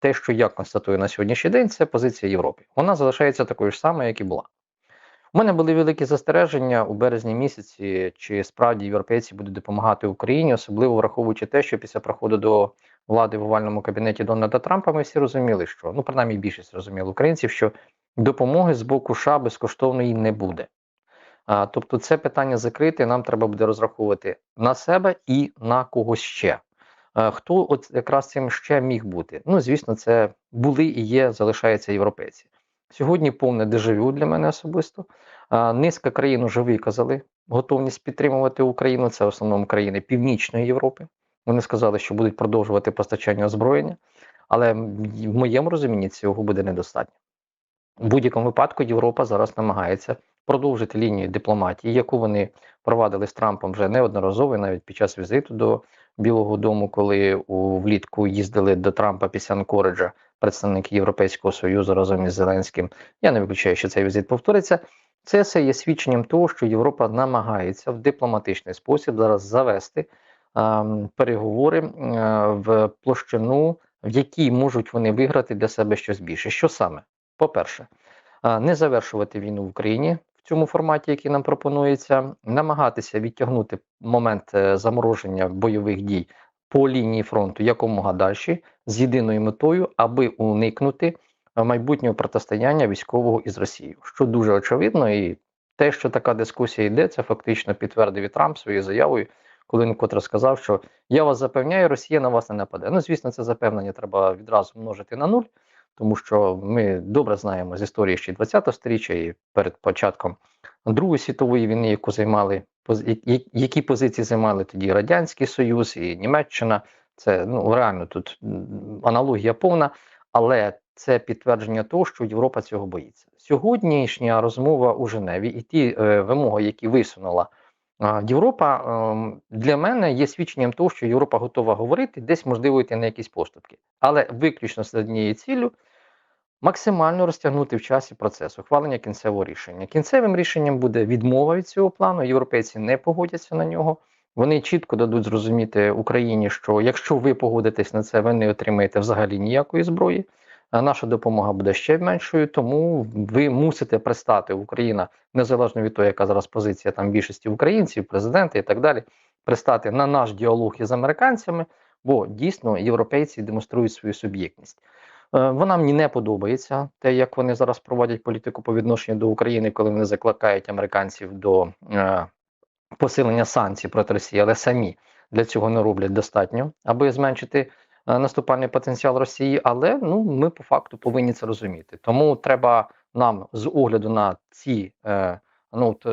те, що я констатую на сьогоднішній день, це позиція Європи. Вона залишається такою ж самою, як і була. У мене були великі застереження у березні місяці, чи справді європейці будуть допомагати Україні, особливо враховуючи те, що після приходу до влади в овальному кабінеті Дональда Трампа ми всі розуміли, що ну принаймні більшість розуміли українців, що допомоги з боку США безкоштовної не буде. А, Тобто, це питання закрите. Нам треба буде розраховувати на себе і на когось ще. Хто от якраз цим ще міг бути? Ну звісно, це були і є, залишаються європейці. Сьогодні повне дежавю для мене особисто. Низка країн вже виказали готовність підтримувати Україну. Це в основному країни Північної Європи. Вони сказали, що будуть продовжувати постачання озброєння, але в моєму розумінні цього буде недостатньо. В будь-якому випадку Європа зараз намагається продовжити лінію дипломатії, яку вони провадили з Трампом вже неодноразово, навіть під час візиту до Білого Дому, коли у влітку їздили до Трампа після Анкориджа представники Європейського Союзу разом із Зеленським. Я не виключаю, що цей візит повториться. Це все є свідченням того, що Європа намагається в дипломатичний спосіб зараз завести а, переговори а, в площину, в якій можуть вони виграти для себе щось більше. Що саме? По-перше, не завершувати війну в Україні в цьому форматі, який нам пропонується, намагатися відтягнути момент е, замороження бойових дій по лінії фронту якомога далі, з єдиною метою, аби уникнути майбутнього протистояння військового із Росією, що дуже очевидно, і те, що така дискусія йде, це фактично підтвердив і Трамп своєю заявою, коли він котре сказав, що я вас запевняю, Росія на вас не нападе. Ну, звісно, це запевнення треба відразу множити на нуль тому що ми добре знаємо з історії ще 20-го сторіччя і перед початком Другої світової війни, яку займали які позиції займали тоді Радянський Союз і Німеччина. Це ну реально тут аналогія повна, але це підтвердження того, що Європа цього боїться. Сьогоднішня розмова у Женеві і ті е, вимоги, які висунула е, Європа, е, для мене є свідченням того, що Європа готова говорити, десь можливо йти на якісь поступки, але виключно з однією ціллю максимально розтягнути в часі процес ухвалення кінцевого рішення. Кінцевим рішенням буде відмова від цього плану. Європейці не погодяться на нього. Вони чітко дадуть зрозуміти Україні, що якщо ви погодитесь на це, ви не отримаєте взагалі ніякої зброї. Наша допомога буде ще меншою, тому ви мусите пристати Україна, незалежно від того, яка зараз позиція там більшості українців, президента і так далі, пристати на наш діалог із американцями, бо дійсно європейці демонструють свою суб'єктність. Е, вона мені не подобається, те, як вони зараз проводять політику по відношенню до України, коли вони закликають американців до е, посилення санкцій проти Росії, але самі для цього не роблять достатньо, аби зменшити е, наступальний потенціал Росії. Але ну ми по факту повинні це розуміти. Тому треба нам з огляду на ці е, ну, от,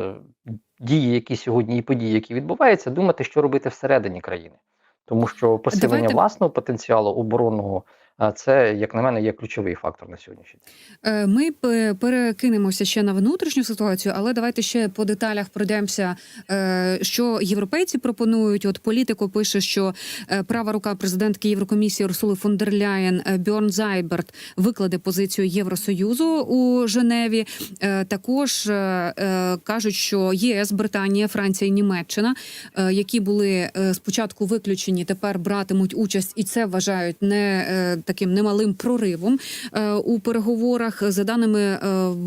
дії, які сьогодні і події, які відбуваються, думати, що робити всередині країни, тому що посилення Давайте... власного потенціалу оборонного це, як на мене, є ключовий фактор на сьогоднішній день. Е, ми перекинемося ще на внутрішню ситуацію, але давайте ще по деталях пройдемося, е, що європейці пропонують. От політико пише, що е, права рука президентки Єврокомісії Урсули фон дер Ляєн Бьорн Зайберт викладе позицію Євросоюзу у Женеві. Також кажуть, що ЄС, Британія, Франція і Німеччина, які були спочатку виключені, тепер братимуть участь, і це вважають не таким немалим проривом е, у переговорах. За даними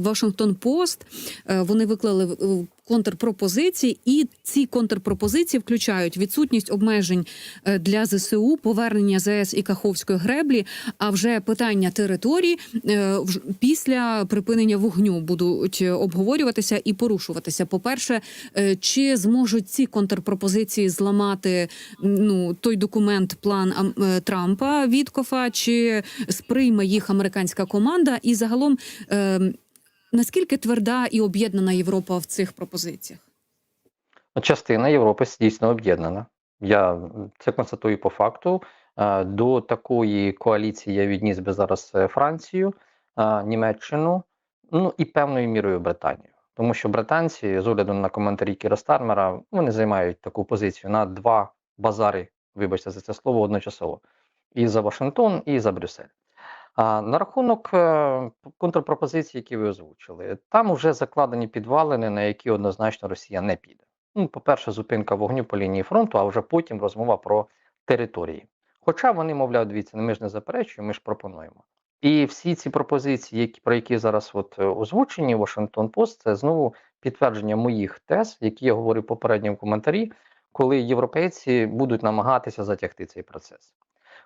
Вашингтон Пост, е, вони виклали контрпропозиції, і ці контрпропозиції включають відсутність обмежень е, для ЗСУ, повернення ЗС і Каховської греблі. А вже питання території після припинення вогню будуть обговорюватися і порушуватися. По перше, чи зможуть ці контрпропозиції зламати ну той документ, план Трампа Віткофа, чи сприйме їх американська команда, і загалом ем, наскільки тверда і об'єднана Європа в цих пропозиціях? Частина Європи дійсно об'єднана. Я це констатую по факту. До такої коаліції я відніс би зараз е, Францію, Німеччину, ну і певною мірою Британію. Тому що британці, з огляду на коментарі Кіра Стармера, вони займають таку позицію на два базари, вибачте за це слово, одночасово і за Вашингтон, і за Брюссель. А на рахунок е, контрпропозиції, які ви озвучили, там вже закладені підвалини, на які однозначно Росія не піде. Ну, по-перше, зупинка вогню по лінії фронту, а вже потім розмова про території. Хоча вони, мовляв, дивіться, ми ж не заперечуємо, ми ж пропонуємо. І всі ці пропозиції, які, про які зараз от е, озвучені Washington Post, це знову підтвердження моїх тез, які я говорив попередньо в коментарі, коли європейці будуть намагатися затягти цей процес.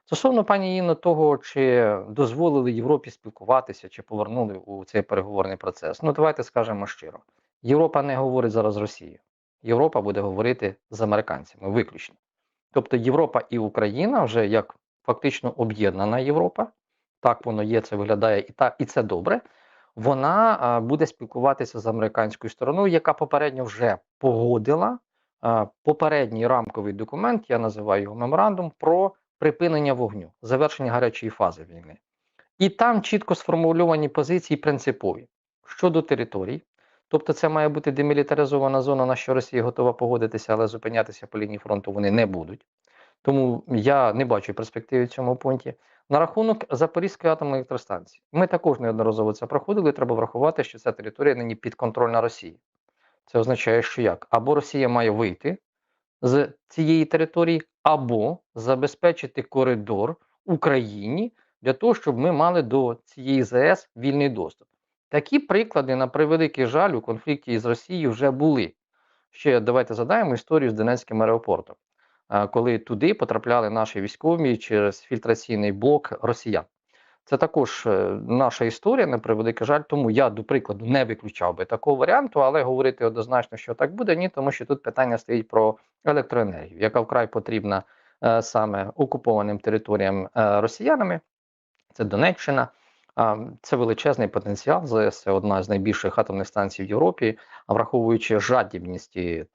Стосовно пані Інно, того, чи дозволили Європі спілкуватися, чи повернули у цей переговорний процес. Ну, давайте скажемо щиро: Європа не говорить зараз з Росією. Європа буде говорити з американцями виключно. Тобто Європа і Україна вже як фактично об'єднана Європа, так воно є, це виглядає і так, і це добре. Вона а, буде спілкуватися з американською стороною, яка попередньо вже погодила а, попередній рамковий документ, я називаю його меморандум, про припинення вогню, завершення гарячої фази війни. І там чітко сформульовані позиції принципові щодо територій. Тобто, це має бути демілітаризована зона, на що Росія готова погодитися, але зупинятися по лінії фронту вони не будуть. Тому я не бачу перспективи в цьому пункті. На рахунок Запорізької атомної електростанції. Ми також неодноразово це проходили. Треба врахувати, що ця територія нині підконтрольна Росії. Це означає, що як? Або Росія має вийти з цієї території, або забезпечити коридор Україні для того, щоб ми мали до цієї ЗС вільний доступ. Такі приклади, на превеликий жаль, у конфлікті із Росією вже були. Ще давайте задаємо історію з Донецьким аеропортом, коли туди потрапляли наші військові через фільтраційний блок росіян. Це також е, наша історія, на превеликий жаль, тому я, до прикладу, не виключав би такого варіанту, але говорити однозначно, що так буде, ні, тому що тут питання стоїть про електроенергію, яка вкрай потрібна е, саме окупованим територіям е, росіянами. Це Донеччина. Це величезний потенціал. Це одна з найбільших атомних станцій в Європі. Враховуючи жадібність і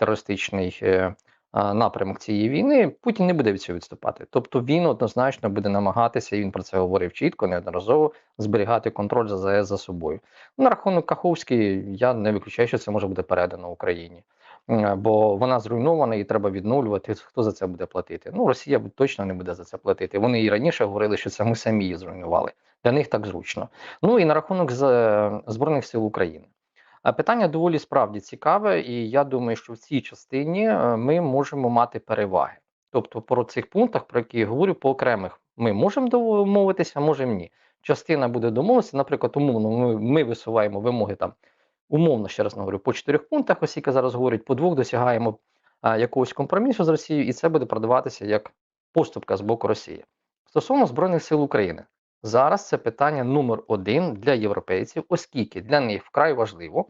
напрямок цієї війни, Путін не буде від цього відступати. Тобто він однозначно буде намагатися, і він про це говорив чітко, неодноразово зберігати контроль за ЗАЕС за собою. На рахунок Каховський я не виключаю, що це може бути передано Україні. Бо вона зруйнована і треба відновлювати. Хто за це буде платити? Ну Росія точно не буде за це платити. Вони і раніше говорили, що це ми самі її зруйнували. Для них так зручно. Ну і на рахунок збройних сил України. Питання доволі справді цікаве, і я думаю, що в цій частині е, ми можемо мати переваги. Тобто, по цих пунктах, про які я говорю, по окремих ми можемо домовитися, можемо ні. Частина буде домовитися, наприклад, умовно, ми, ми висуваємо вимоги там умовно, ще раз говорю, по чотирьох пунктах, ось яка зараз говорить, по двох досягаємо а, якогось компромісу з Росією, і це буде продаватися як поступка з боку Росії. Стосовно Збройних сил України, зараз це питання номер один для європейців, оскільки для них вкрай важливо,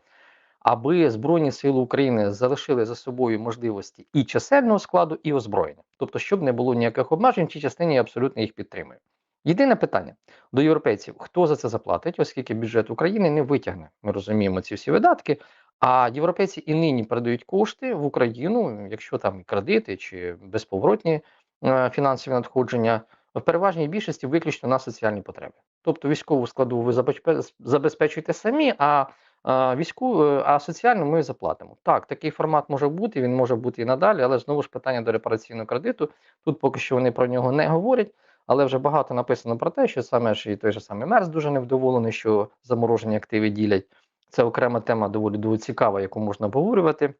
аби Збройні Сили України залишили за собою можливості і чисельного складу, і озброєння. Тобто, щоб не було ніяких обмежень, цій частині я абсолютно їх підтримую. Єдине питання до європейців: хто за це заплатить, оскільки бюджет України не витягне. Ми розуміємо ці всі видатки. А європейці і нині передають кошти в Україну, якщо там кредити чи безповоротні е, фінансові надходження, в переважній більшості виключно на соціальні потреби. Тобто військову складу ви забезпе- забезпечуєте самі, а, а військову, е, а соціальну ми заплатимо. Так, такий формат може бути, він може бути і надалі, але знову ж питання до репараційного кредиту. Тут поки що вони про нього не говорять. Але вже багато написано про те, що саме ж і той же самий Мерс дуже невдоволений, що заморожені активи ділять. Це окрема тема доволі доволі цікава, яку можна обговорювати.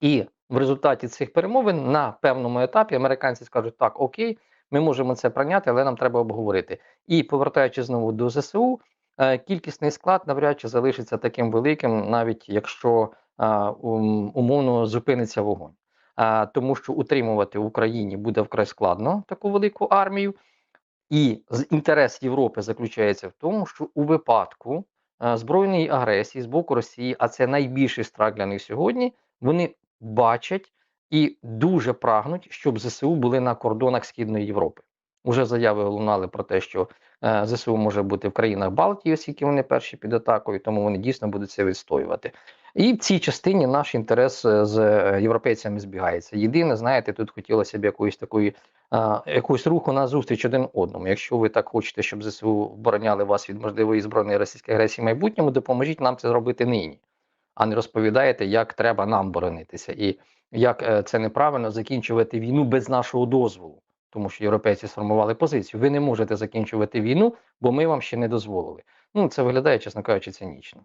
І в результаті цих перемовин на певному етапі американці скажуть: так, окей, ми можемо це прийняти, але нам треба обговорити. І повертаючись знову до ЗСУ, кількісний склад навряд чи залишиться таким великим, навіть якщо е, умовно зупиниться вогонь. А, тому що утримувати в Україні буде вкрай складно таку велику армію. І інтерес Європи заключається в тому, що у випадку е, збройної агресії з боку Росії, а це найбільший страх для них сьогодні, вони бачать і дуже прагнуть, щоб ЗСУ були на кордонах Східної Європи. Уже заяви лунали про те, що е, ЗСУ може бути в країнах Балтії, оскільки вони перші під атакою, тому вони дійсно будуть це відстоювати. І в цій частині наш інтерес е, з е, європейцями збігається. Єдине, знаєте, тут хотілося б якоїсь такої якусь руху на зустріч один одному. Якщо ви так хочете, щоб ЗСУ обороняли вас від можливої збройної російської агресії в майбутньому, допоможіть нам це зробити нині, а не розповідаєте, як треба нам боронитися, і як е, це неправильно закінчувати війну без нашого дозволу. Тому що європейці сформували позицію. Ви не можете закінчувати війну, бо ми вам ще не дозволили. Ну це виглядає, чесно кажучи, цинічно.